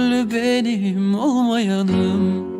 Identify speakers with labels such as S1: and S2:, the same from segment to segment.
S1: türlü benim olmayanım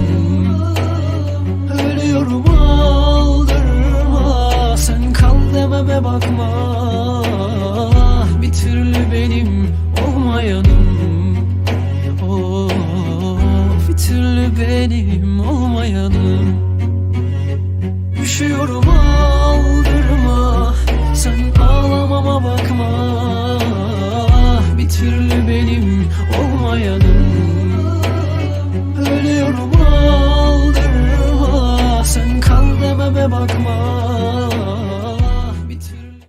S1: bakma. Bir türlü benim olmayanım. Of bir türlü benim olmayanım. Üşüyorum aldırma. Sen ağlamama bakma. Bir türlü benim olmayanım. Ölüyorum aldırma. Sen kal dememe bakma